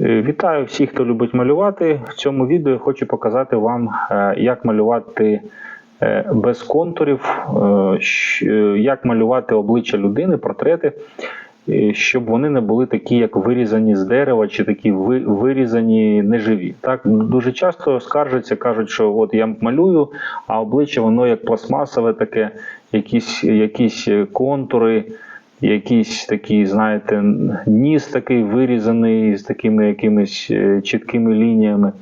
Е, Вітаю всіх, хто любить малювати. В цьому відео я хочу показати вам, е, як малювати е, без контурів, як малювати обличчя людини, портрети, щоб вони не були такі, як вирізані з дерева, чи такі вирізані неживі. Так дуже часто скаржаться, кажуть, що от я малюю, а обличчя воно як пластмасове, таке, якісь, якісь контури якийсь такий, знаєте, ніс такий вирізаний з такими якимись е, чіткими лініями.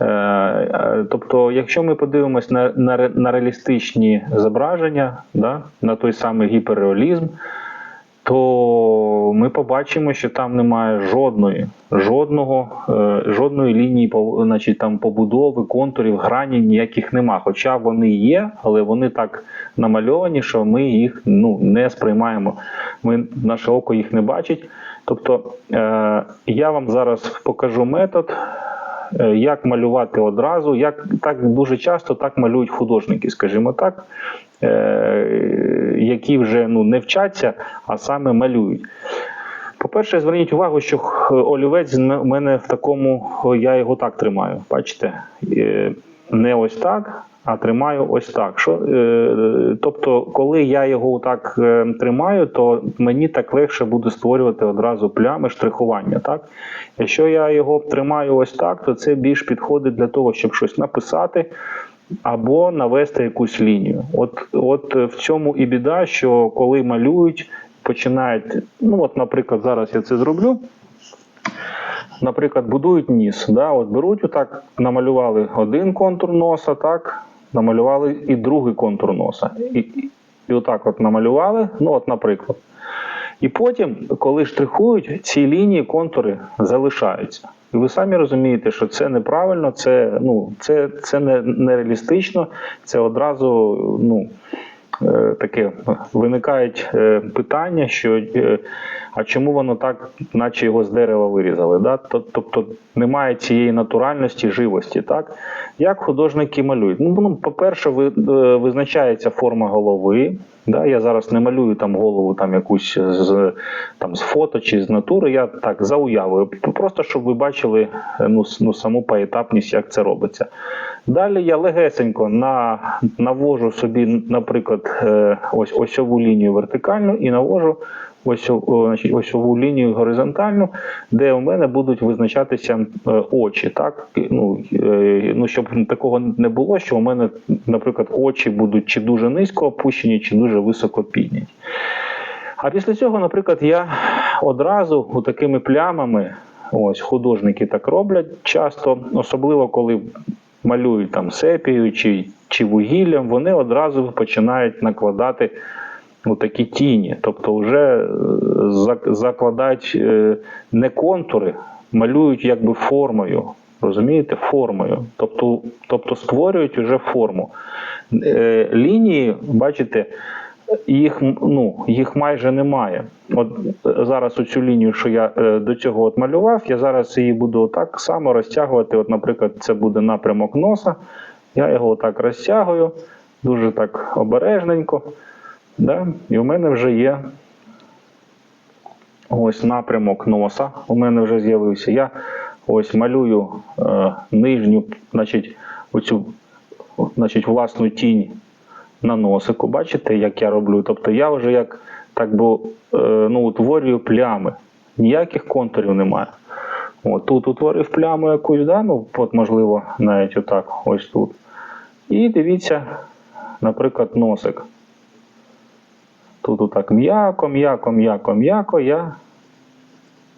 Е, е, Тобто, якщо ми подивимось на, на, на реалістичні зображення, да, на той самий гіперреалізм, то ми побачимо, що там немає жодної, жодного, е, жодної лінії значить, там, побудови, контурів, грані ніяких нема. Хоча вони є, але вони так намальовані, що ми їх ну, не сприймаємо. Ми, наше око їх не бачить. Тобто е, я вам зараз покажу метод. е, Як малювати одразу, як так дуже часто так малюють художники, скажімо так, які вже ну, не вчаться, а саме малюють. По-перше, зверніть увагу, що олівець у мене в такому, я його так тримаю. Бачите? Е, Не ось так, а тримаю ось так. Що, е, тобто, коли я його так е, тримаю, то мені так легше буде створювати одразу плями штрихування. Так? Якщо я його тримаю ось так, то це більш підходить для того, щоб щось написати або навести якусь лінію. От, от в цьому і біда, що коли малюють, починають. Ну, от, наприклад, зараз я це зроблю. Наприклад, будують ніс. Да? От беруть отак, намалювали один контур носа, так, намалювали і другий контур носа. І, і отак от намалювали, ну от, наприклад. І потім, коли штрихують, ці лінії, контури залишаються. Ви самі розумієте, що це неправильно, це, ну, це, це не, нереалістично, це одразу ну, е, таке виникають е, питання, що е, а чому воно так, наче його з дерева вирізали? Да? Тобто немає цієї натуральності, живості. Так? Як художники малюють? Ну, ну, по-перше, ви, е, визначається форма голови. Да? Я зараз не малюю там голову там, якусь з, там, з фото чи з натури, я так за уявою. Просто щоб ви бачили е, ну, ну, саму поетапність, як це робиться. Далі я легесенько на, навожу собі, наприклад, е, ось осьову лінію вертикальну і навожу ось, о, значить, осьову лінію горизонтальну, де у мене будуть визначатися е, очі. Так? Ну, е, ну, щоб такого не було, що у мене, наприклад, очі будуть чи дуже низько опущені, чи дуже високо підняті. А після цього, наприклад, я одразу такими плямами, ось художники так роблять часто, особливо коли малюють там сепією чи, чи вугіллям, вони одразу починають накладати ну, такі тіні. Тобто вже е, закладають е, не контури, малюють якби формою. Розумієте, формою. Тобто, тобто створюють вже форму. Е, лінії, бачите, їх, ну, їх майже немає. От зараз оцю лінію, що я до цього от малював, я зараз її буду так само розтягувати. От, наприклад, це буде напрямок носа. Я його так розтягую, дуже так обережненько. Да? І у мене вже є ось напрямок носа. У мене вже з'явився. Я ось малюю е, нижню, значить, оцю, значить, власну тінь на носику. Бачите, як я роблю? Тобто я вже як так би е, ну, утворюю плями. Ніяких контурів немає. От, тут утворив пляму якусь, да? ну, от, можливо, навіть отак, ось тут. І дивіться, наприклад, носик. Тут отак м'яко, м'яко, м'яко, м'яко я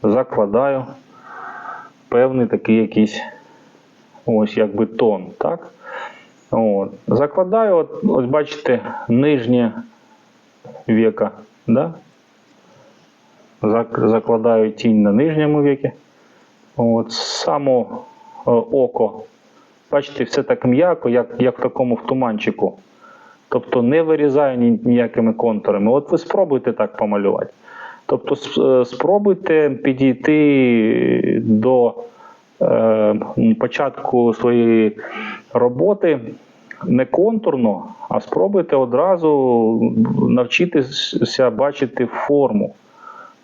закладаю певний такий якийсь ось якби тон. Так? От. Закладаю, от, ось бачите, нижнє віка. Да? Зак- Закладаю тінь на нижньому віці. От, само е, око. Бачите, все так м'яко, як, як в такому в туманчику. Тобто не вирізаю ні- ніякими контурами. От ви спробуйте так помалювати. Тобто е, спробуйте підійти до е, початку своєї роботи не контурно, а спробуйте одразу навчитися бачити форму.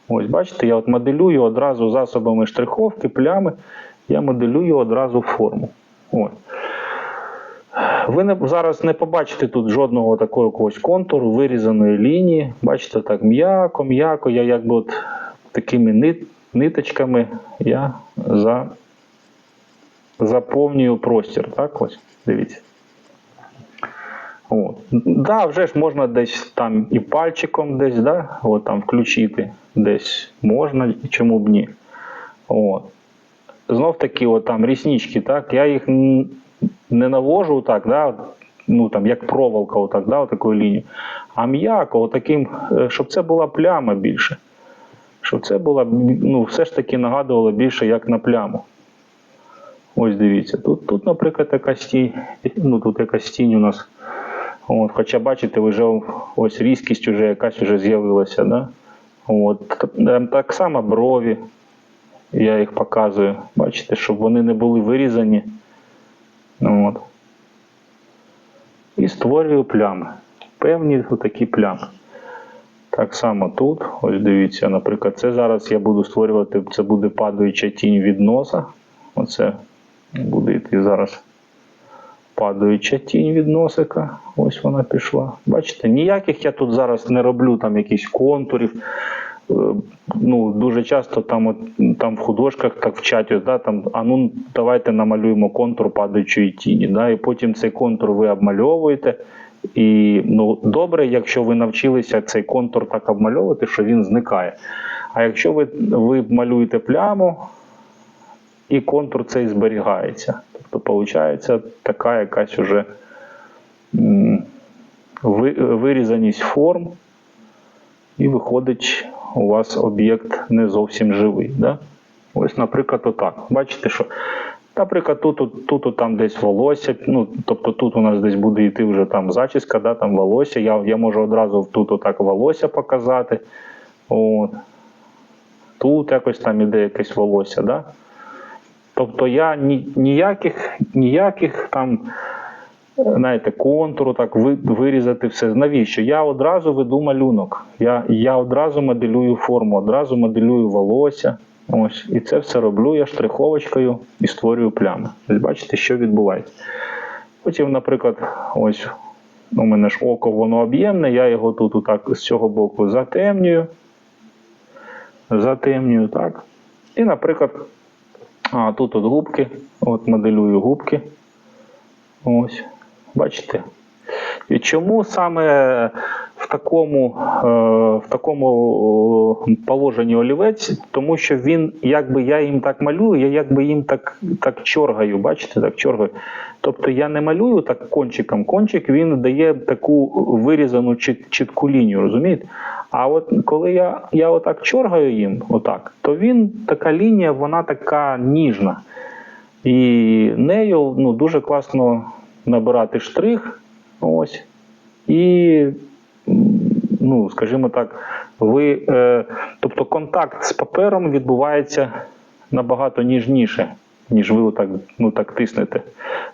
Ось, бачите, я от моделюю одразу засобами штриховки, плями, я моделюю одразу форму. Ось. Ви не, зараз не побачите тут жодного такого якогось контуру, вирізаної лінії. Бачите, так м'яко, м'яко, я якби от такими нит, ниточками я за, заповнюю простір. Так, ось, дивіться. От. Да, вже ж можна десь там і пальчиком десь, да, от там включити десь можна, чому б ні. От. Знов таки, от там ріснички, так, я їх не навожу так, да, ну там як проволока, отак, да, таку лінію, а м'яко, отаким, е, щоб це була пляма більше. Щоб це була, ну, все ж таки нагадувало більше як на пляму. Ось дивіться, тут, тут наприклад, якась тінь, ну тут якась тінь у нас. От, хоча бачите, вже ось різкість вже якась вже з'явилася. Да? От, е, так само брові. Я їх показую. Бачите, щоб вони не були вирізані. Ну, От. І створюю плями. Певні такі плями. Так само тут, ось дивіться, наприклад, це зараз я буду створювати, це буде падаюча тінь від носа. Оце буде йти зараз падаюча тінь від носика. Ось вона пішла. Бачите, ніяких я тут зараз не роблю там якісь контурів. Е, Ну, дуже часто там, от, там в художках так вчать, ось, да, там, а ну давайте намалюємо контур падаючої тіні. Да, і потім цей контур ви обмальовуєте. І ну, добре, якщо ви навчилися цей контур так обмальовувати, що він зникає. А якщо ви, ви малюєте пляму, і контур цей зберігається. Тобто, виходить така якась уже вирізаність форм, і виходить у вас об'єкт не зовсім живий. Да? Ось, наприклад, отак. Бачите, що, наприклад, тут, тут, тут, там десь волосся, ну, тобто тут у нас десь буде йти вже там зачіска, да, там волосся. Я, я можу одразу тут отак волосся показати. От. Тут якось там іде якесь волосся. Да? Тобто я ні, ніяких, ніяких там, знаєте, контуру так ви, вирізати все. Навіщо? Я одразу веду малюнок. Я, я одразу моделюю форму, одразу моделюю волосся. Ось, і це все роблю я штриховочкою і створюю плями. Ось бачите, що відбувається. Потім, наприклад, ось у мене ж око воно об'ємне, я його тут отак з цього боку затемнюю. Затемнюю, так. І, наприклад, а тут от губки. От моделюю губки. Ось. Бачите? І чому саме в такому, е, в такому е, положенні олівець? Тому що він, якби я їм так малюю, я якби їм так, так чоргаю, бачите, так чоргаю. Тобто я не малюю так кончиком. Кончик він дає таку вирізану чіт- чітку лінію, розумієте? А от коли я, я отак чоргаю їм, отак, то він така лінія, вона така ніжна. І нею ну, дуже класно набирати штрих. Ось. І, ну, скажімо так, ви, е, тобто контакт з папером відбувається набагато ніжніше, ніж ви отак, ну, так тиснете.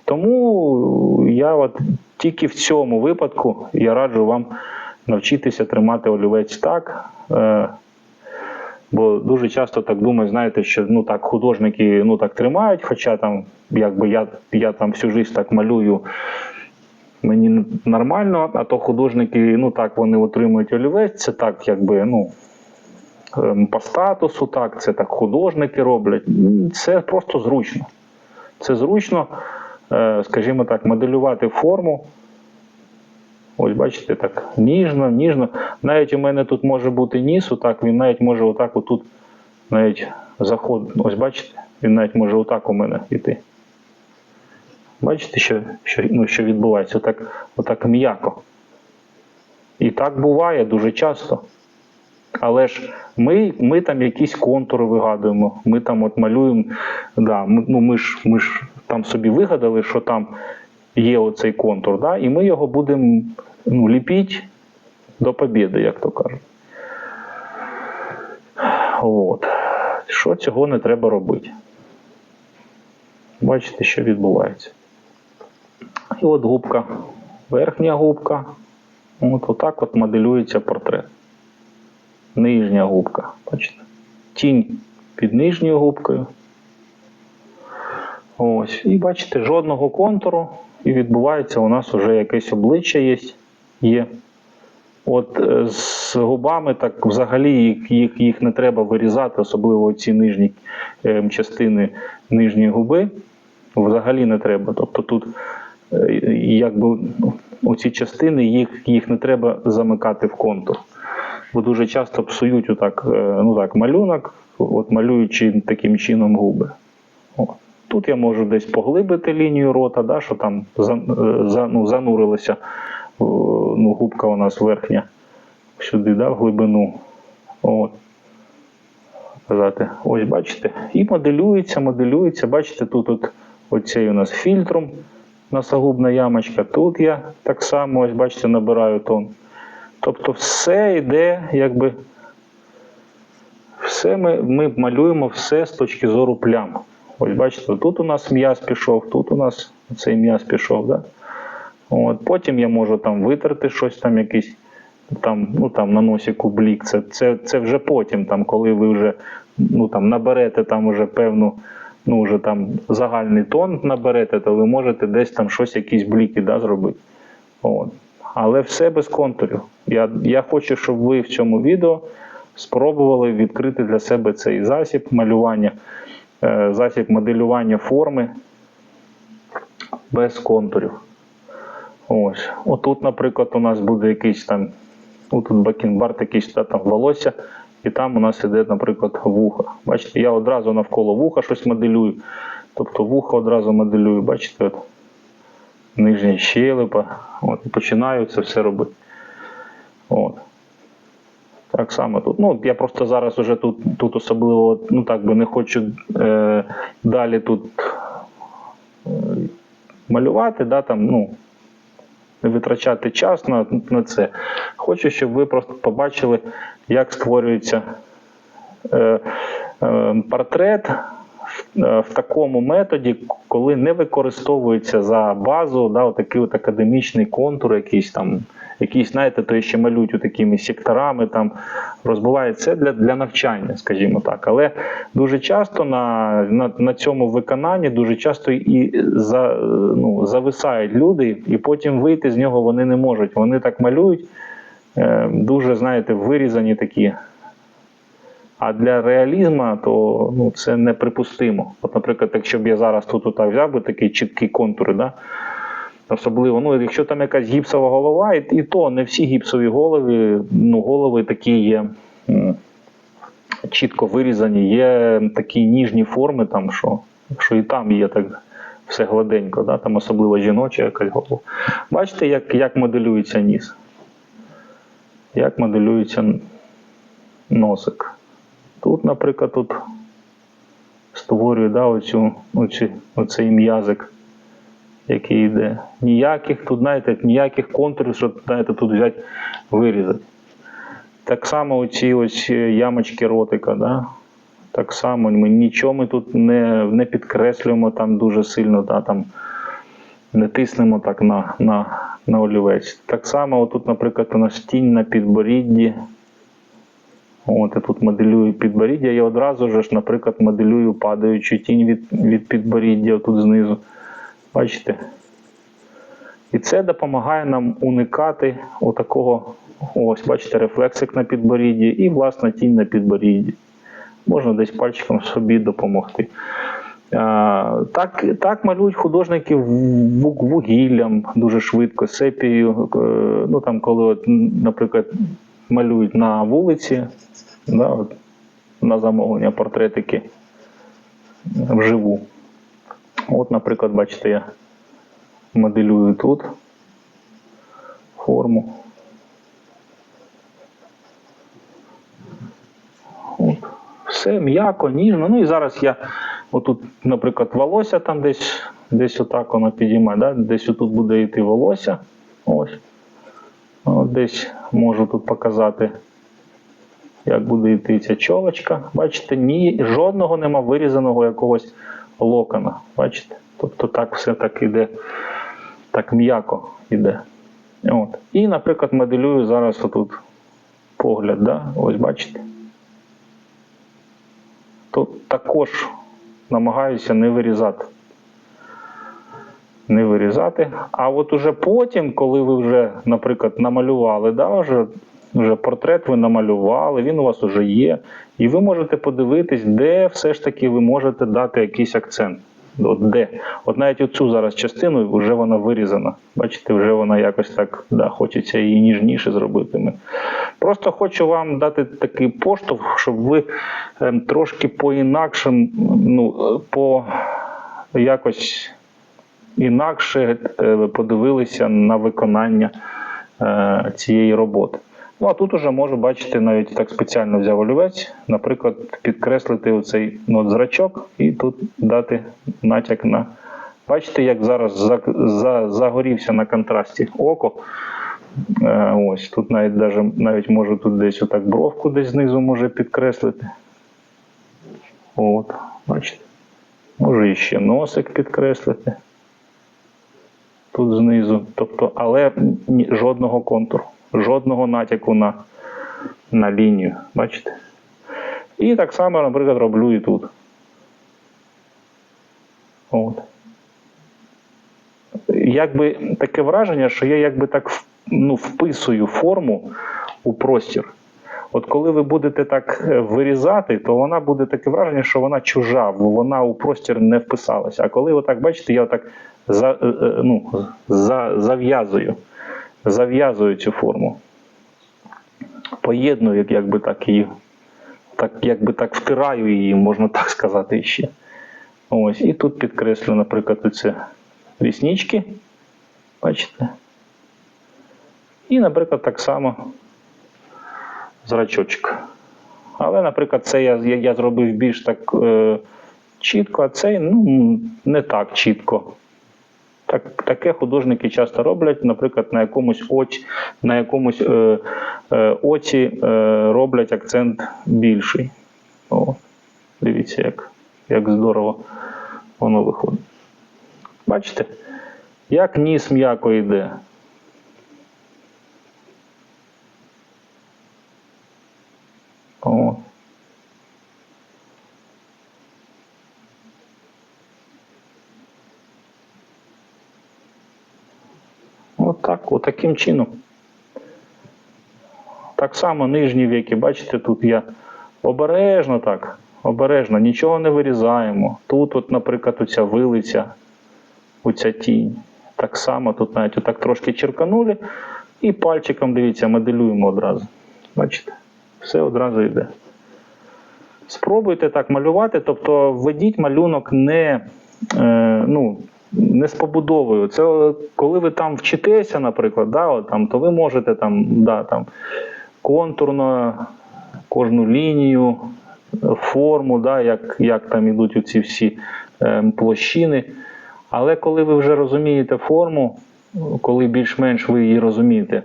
Тому я от тільки в цьому випадку я раджу вам навчитися тримати олівець так. Е, Бо дуже часто так думаю, знаєте, що ну так художники ну так тримають, хоча там якби я, я там всю життя так малюю, мені нормально, а то художники, ну так вони отримують олівець, це так, якби, ну. ем, По статусу, так, це так художники роблять. Це просто зручно. Це зручно, е, скажімо так, моделювати форму. Ось бачите, так ніжно, ніжно. Навіть у мене тут може бути ніс, отак, він навіть може отак отут навіть заход. Ось бачите, він навіть може отак у мене йти. Бачите, що, що, ну, що відбувається? Отак, отак м'яко. І так буває дуже часто. Але ж ми, ми там якісь контури вигадуємо, ми там от малюємо. Да, ну, ми, ж, ми ж там собі вигадали, що там є оцей контур, да, і ми його будемо ну, ліпити до побіди, як то кажуть. От. Що цього не треба робити? Бачите, що відбувається. І от губка, верхня губка. От отак от моделюється портрет. нижня губка. Бачите? Тінь під нижньою губкою. Ось. І бачите, жодного контуру. І відбувається у нас вже якесь обличчя є. є. От е, з губами так взагалі їх, їх, їх не треба вирізати, особливо ці нижні е, частини нижньої губи. Взагалі не треба. Тобто тут е, якби ну, оці частини їх, їх не треба замикати в контур. Бо дуже часто псують отак, е, ну так, малюнок, от малюючи таким чином губи. О. Тут я можу десь поглибити лінію рота, да, що там е, ну, занурилася ну, губка у нас верхня сюди, да, в глибину. От. Казати, ось бачите, і моделюється, моделюється. Бачите, тут от, оцей у нас фільтром носогубна ямочка. Тут я так само, ось бачите, набираю тон. Тобто все йде, якби. Все ми, ми малюємо все з точки зору плям. Ось бачите, тут у нас м'яз пішов, тут у нас цей м'яз пішов. Да? От, потім я можу там витерти щось там якийсь там, ну, там, на носіку блік. Це, це, це вже потім, там, коли ви вже ну, там, наберете там вже певну. Ну, вже там загальний тон наберете, то ви можете десь там щось, якісь бліки да, зробити. От. Але все без контурів. Я, я хочу, щоб ви в цьому відео спробували відкрити для себе цей засіб малювання, засіб моделювання форми без контурів. Ось. Отут, наприклад, у нас буде якийсь там, ну, тут бакенбард, якийсь та, там волосся, і там у нас іде, наприклад, вуха. Бачите, я одразу навколо вуха щось моделюю. Тобто вуха одразу моделюю, бачите, от, нижня щелепа. От, і починаю це все робити. От. Так само тут. Ну, я просто зараз уже тут, тут особливо ну, так би не хочу е, далі тут е, малювати, да, там, ну, витрачати час на, на це. Хочу, щоб ви просто побачили, як створюється е, е, портрет в, е, такому методі, коли не використовується за базу да, отакий от академічний контур, якийсь там, якийсь, знаєте, то ще малюють такими секторами, там розбивають це для, для навчання, скажімо так. Але дуже часто на, на, на цьому виконанні дуже часто і за, ну, зависають люди, і потім вийти з нього вони не можуть. Вони так малюють, е, дуже, знаєте, вирізані такі. А для реалізму то ну, це неприпустимо. От, наприклад, якщо б я зараз тут отак взяв би такий чіткий контур, да? Особливо, ну, якщо там якась гіпсова голова, і, і то не всі гіпсові голови, ну, голови такі є чітко вирізані, є такі ніжні форми, там, що, що і там є так все гладенько, да? там особливо жіноча якась голова. Бачите, як, як моделюється ніс? Як моделюється носик. Тут, наприклад, тут створюю да, оцю, оці, оцей м'язик, який йде. Ніяких тут, знаєте, ніяких контурів, щоб знаєте, тут взяти, вирізати. Так само оці ось ямочки ротика. Да? Так само ми нічого ми тут не не підкреслюємо там дуже сильно, да, там, не тиснемо так на на, на олівець. Так само, тут, наприклад, у нас тінь на підборідді. От, я тут моделюю підборіддя, я одразу ж, наприклад, моделюю падаючу тінь від від підборіддя тут знизу. Бачите? І це допомагає нам уникати отакого, ось, бачите, рефлексик на підборідді і, власне, тінь на підборідді. Можна десь пальчиком собі допомогти. Так так малюють художники вугіллям дуже швидко, сепією. Е, ну, там, Коли, от, наприклад, малюють на вулиці, да, от, на замовлення портретики вживу. От, наприклад, бачите, я моделюю тут форму. От. Все м'яко, ніжно. Ну і зараз я отут, наприклад, волосся там десь десь отак воно підіймає, да? десь отут буде йти волосся. Ось. От Десь можу тут показати, як буде йти ця чолочка. Бачите, ні, жодного нема вирізаного якогось локона. Бачите? Тобто так все так іде, так м'яко йде. От. І, наприклад, моделюю зараз отут погляд, да? ось бачите. Тут також намагаюся не вирізати. Не вирізати. А от уже потім, коли ви вже, наприклад, намалювали, да, вже, вже портрет ви намалювали, він у вас вже є, і ви можете подивитись, де все ж таки ви можете дати якийсь акцент. От де? От навіть оцю зараз частину вже вона вирізана. Бачите, вже вона якось так да, хочеться її ніжніше зробити. Просто хочу вам дати такий поштовх, щоб ви ем, трошки по-інакшим, ну, по якось інакше е, подивилися на виконання е, цієї роботи. Ну, а тут уже можу бачити, навіть так спеціально взяв олівець, наприклад, підкреслити оцей ну, зрачок і тут дати натяк на. Бачите, як зараз за, за, загорівся на контрасті око. Е, ось тут навіть даже, навіть можу тут десь отак бровку десь знизу може підкреслити. От, бачите. Можу іще носик підкреслити. Тут знизу. Тобто, але жодного контуру, жодного натяку на, на лінію. Бачите? І так само, наприклад, роблю і тут. От. Якби таке враження, що я якби так ну, вписую форму у простір. От коли ви будете так е, вирізати, то вона буде таке враження, що вона чужа, вона у простір не вписалася. А коли отак, бачите, я отак за, е, е, ну, за, зав'язую, зав'язую цю форму. Поєдную, як, якби так її, так, якби так втираю її, можна так сказати ще. Ось, і тут підкреслю, наприклад, оце ріснички. Бачите? І, наприклад, так само зрачочок. Але, наприклад, це я, я, я зробив більш так е, чітко, а цей ну, не так чітко. Так, таке художники часто роблять, наприклад, на якомусь оці, на якомусь е, е, оці е, роблять акцент більший. О, дивіться, як, як здорово воно виходить. Бачите, як ніс м'яко йде. О. Отак, отаким чином. Так само нижні віки, бачите, тут я обережно так, обережно, нічого не вирізаємо. Тут, от, наприклад, оця вилиця, оця тінь. Так само тут навіть отак трошки черканули, і пальчиком, дивіться, моделюємо одразу. Бачите? Все одразу йде. Спробуйте так малювати, тобто введіть малюнок не, е, ну, не з побудовою. Це е, коли ви там вчитеся, наприклад, да, от, там, то ви можете там, да, там, контурно кожну лінію, форму, да, як, як там ідуть оці всі е, площини. Але коли ви вже розумієте форму, коли більш-менш ви її розумієте,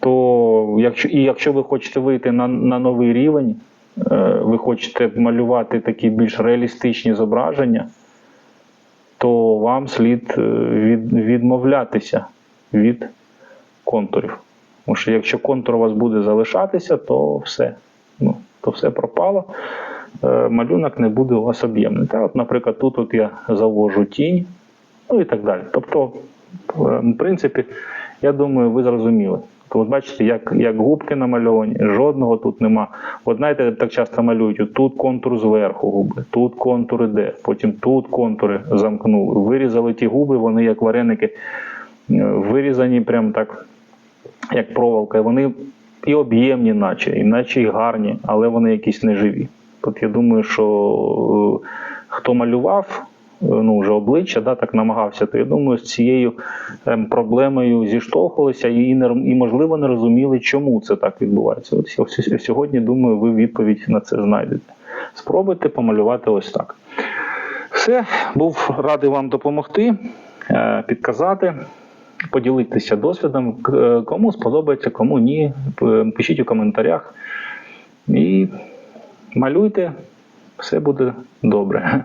то якщо, і якщо ви хочете вийти на, на новий рівень, е, ви хочете малювати такі більш реалістичні зображення, то вам слід е, від, відмовлятися від контурів. Тому що якщо контур у вас буде залишатися, то все. Ну, то все пропало. Е, Малюнок не буде у вас об'ємний. Та, от, наприклад, тут от я завожу тінь, ну і так далі. Тобто, в принципі, я думаю, ви зрозуміли. То от бачите, як, як губки намальовані, жодного тут нема. От знаєте, так часто малюють, тут контур зверху губи, тут контур іде, потім тут контури замкнули. Вирізали ті губи, вони як вареники, е, вирізані прям так, як проволока. Вони і об'ємні, наче, і наче і гарні, але вони якісь неживі. От я думаю, що е, хто малював ну, вже обличчя, да, так намагався, то я думаю, з цією ем, проблемою зіштовхувалися і, не, і, можливо, не розуміли, чому це так відбувається. От сьогодні, думаю, ви відповідь на це знайдете. Спробуйте помалювати ось так. Все, був радий вам допомогти, е, підказати, поділитися досвідом. Е, Кому сподобається, кому ні. Пишіть у коментарях. І малюйте, все буде добре.